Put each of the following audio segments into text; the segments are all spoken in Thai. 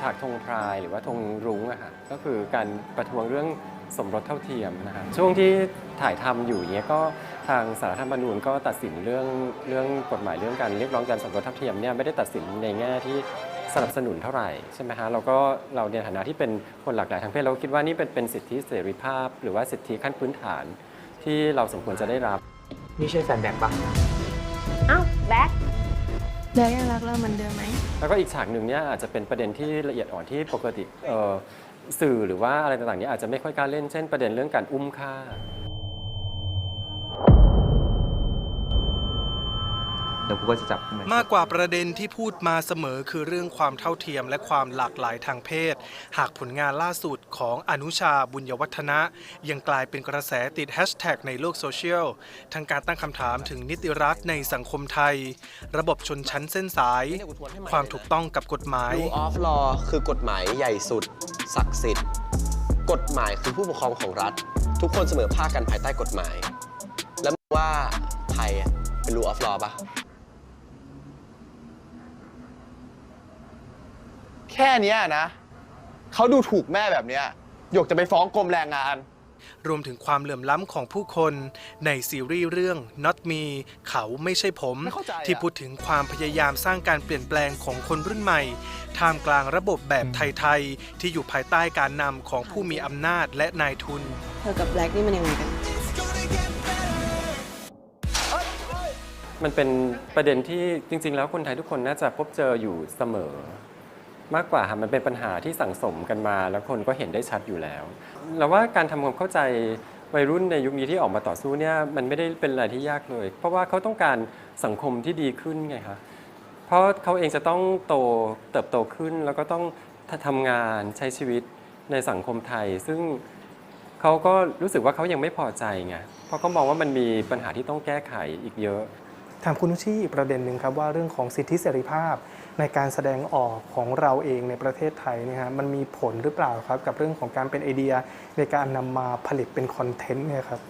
ฉากธงพรายหรือว่าธงรุ้งอะค่ะก็คือการประท้วงเรื่องสมรสเท่าเทียมนะฮะช่วงที่ถ่ายทำอยู่เนี้ยก็ทางสารธรรมนูญก็ตัดสินเรื่องเรื่องกฎหมายเรื่องการเรียกร้องการสมรสเท่าเทียมเนี่ยไม่ได้ตัดสินในแง่ที่สนับสนุนเท่าไหร่ใช่ไหมฮะเราก็เราในฐานะที่เป็นคนหลากหลายทางเพศเราคิดว่านี่เป็นเป็นสิทธิเสรีภาพ หรือว่าสิทธิขั้นพื้นฐานที่เราสมควรจะได้รับ นี่ใช่แฟนแบ็คปะ แบ็คแล้วยังรักเราเหมือนเดิมไหม แล้วก็อีกฉากหนึ่งเนี่ยอาจจะเป็นประเด็นที่ละเอียดอ่อนที่ปกติเอ่อสื่อหรือว่าอะไรต่างๆเนี่ยอาจจะไม่ค่อยกล้าเล่นเช่นประเด็นเรื่องการอุ้มฆ่า เดี๋ยวกูก็จะจับนมากกว่าประเด็นที่พูดมาเสมอคือเรื่องความเท่าเทียมและความหลากหลายทางเพศ หากผลงานล่าสุดของอนุชาบุญยวัฒนะ ยังกลายเป็นกระแสติดแฮชแท็กในโลกโซเชียลทั้งการตั้งคำถามถึงนิติรัฐในสังคมไทย ระบบชนชั้นเส้นสาย ความถูกต้องกับกฎหมาย Rule of law คือกฎหมายใหญ่สุด ศักดิ์สิทธิ์ กฎหมายคือผู้ปกครองของรัฐ ทุกคนเสมอภาคกันภายใต้กฎหมาย แล้วมึงว่าไทยอะเป็น rule of law ปะ ค่เนี้ยนะเขาดูถูกแม่แบบเนี้ยหยกจะไปฟ้องกรมแรงงาน รวมถึงความเหลื่อมล้ำของผู้คนในซีรีส์เรื่อง Not Me เขาไม่ใช่ผม ไม่เข้าใจอะ ที่พูดถึงความพยายามสร้างการเปลี่ยนแปลงของคนรุ่นใหม่ ท่ามกลางระบบแบบไทยๆ ที่อยู่ภายใต้การนำของผู้มีอำนาจและนายทุน เธอกับแบล็กนี่มันยังไงกัน มันเป็นประเด็นที่จริง ๆ แล้วคนไทยทุกคนน่าจะพบเจออยู่เสมอ มากกว่าค่ะมันเป็นปัญหาที่สั่งสมกันมา แล้วคนก็เห็นได้ชัดอยู่แล้วเราว่าการทำความเข้าใจวัยรุ่นในยุคนี้ที่ออกมาต่อสู้เนี่ยมันไม่ได้เป็นอะไรที่ยากเลย เพราะว่าเขาต้องการสังคมที่ดีขึ้นไงคะเพราะเขาเองจะต้องโตเติบโตขึ้น แล้วก็ต้องทำงานใช้ชีวิตในสังคมไทย ซึ่งเขาก็รู้สึกว่าเขายังไม่พอใจไงเพราะเขามองว่ามันมีปัญหาที่ต้องแก้ไขอีกเยอะ ถามคุณนุชชีอีกประเด็นหนึ่งครับว่าเรื่องของสิทธิเสรีภาพ ในการแสดงออกของเราเองในประเทศไทยนี่ยฮะมันมีผลหรือเปล่าครับ กับเรื่องของการเป็นไอเดียในการนำมาผลิตเป็นคอนเทนต์เนี่ยครับ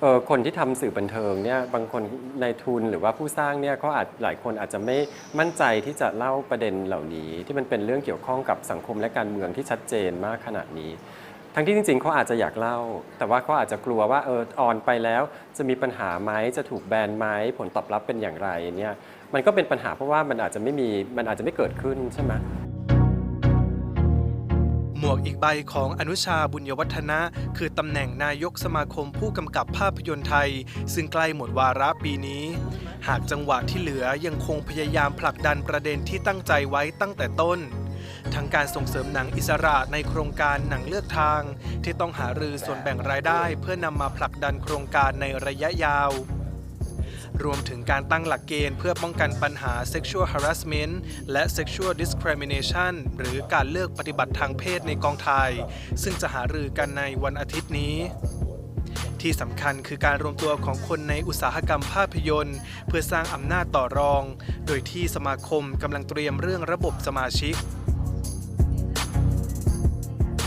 เออคนที่ทำสื่อบันเทิงเนี่ยบางคนในทุนหรือว่าผู้สร้างเนี่ยเขาอาจหลายคนอาจจะไม่มั่นใจที่จะเล่าประเด็นเหล่านี้ ที่มันเป็นเรื่องเกี่ยวข้องกับสังคมและการเมืองที่ชัดเจนมากขนาดนี้ ทั้งที่จริงๆเขาอาจจะอยากเล่า แต่ว่าเขาอาจจะกลัวว่าเออออนไปแล้วจะมีปัญหาไหมจะถูกแบนไหมผลตอบรับเป็นอย่างไรเนี่ยมันก็เป็นปัญหาเพราะว่ามันอาจจะไม่มีมันอาจจะไม่เกิดขึ้นใช่ไหมหมวกอีกใบของอนุชาบุญยวัฒนะ คือตำแหน่งนายกสมาคมผู้กำกับภาพยนตร์ไทย ซึ่งใกล้หมดวาระปีนี้ หากจังหวะที่เหลือยังคงพยายามผลักดันประเด็นที่ตั้งใจไว้ตั้งแต่ต้น ทั้งการส่งเสริมหนังอิสระในโครงการหนังเลือกทาง ที่ต้องหารือส่วนแบ่งรายได้ เพื่อนำมาผลักดันโครงการในระยะยาว รวมถึงการตั้งหลักเกณฑ์เพื่อป้องกันปัญหา sexual harassment และ sexual discrimination หรือการเลือกปฏิบัติทางเพศในกองถ่าย ซึ่งจะหารือกันในวันอาทิตย์นี้ที่สำคัญคือการรวมตัวของคนในอุตสาหกรรมภาพยนตร์ เพื่อสร้างอำนาจต่อรอง โดยที่สมาคมกำลังเตรียมเรื่องระบบสมาชิก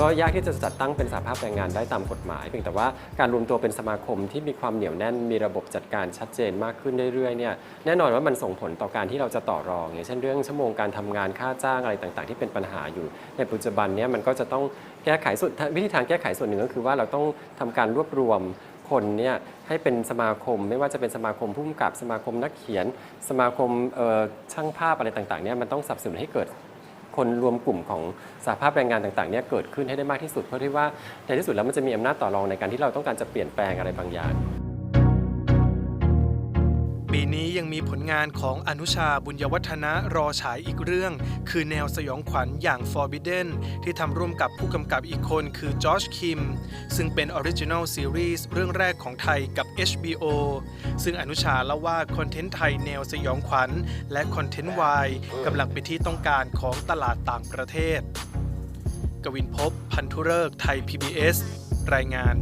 ก็ยากที่จะจัดตั้งเป็นสหภาพแรงงานได้ตามกฎหมาย เพียงแต่ว่าการรวมตัวเป็นสมาคมที่มีความเหนียวแน่นมีระบบจัดการชัดเจนมากขึ้นเรื่อยๆเนี่ยแน่นอนว่ามันส่งผลต่อการที่เราจะต่อรองอย่างเช่นเรื่องชั่วโมงการทำงานค่าจ้างอะไรต่างๆ ที่เป็นปัญหาอยู่ ในปัจจุบันเนี้มันก็จะต้องแก้ไขส่วนวิธีทางแก้ไขส่วนหนึ่งก็คือว่าเราต้องทำการรวบรวมคนเนี่ยให้เป็นสมาคมไม่ว่าจะเป็นสมาคมผู้กำกับสมาคมนักเขียน สมาคมช่างภาพอะไรต่างๆเนี่ยมันต้องสับสนให้เกิด คนรวมกลุ่มของสภาพแรงงานต่างๆเนี่ยเกิดขึ้นให้ได้มากที่สุด เพราะที่ว่าในที่สุดแล้วมันจะมีอำนาจต่อรองในการที่เราต้องการจะเปลี่ยนแปลงอะไรบางอย่าง นี้ยังมีผลงานของอนุชาบุญยวัฒนะรอฉายอีกเรื่อง คือแนวสยองขวัญอย่าง Forbidden ที่ทำร่วมกับผู้กำกับอีกคนคือจอชคิม ซึ่งเป็นออริจิ l ลซีรีส์เรื่องแรกของไทยกับ HBO ซึ่งอนุชาเล่าว่าคอนเทนต์ไทยแนวสยองขวัญและคอนเทนต์วายกำลังเป็นที่ต้องการของตลาดต่างประเทศ กวินพบ พันธุเริกษ์ไทย PBS รายงาน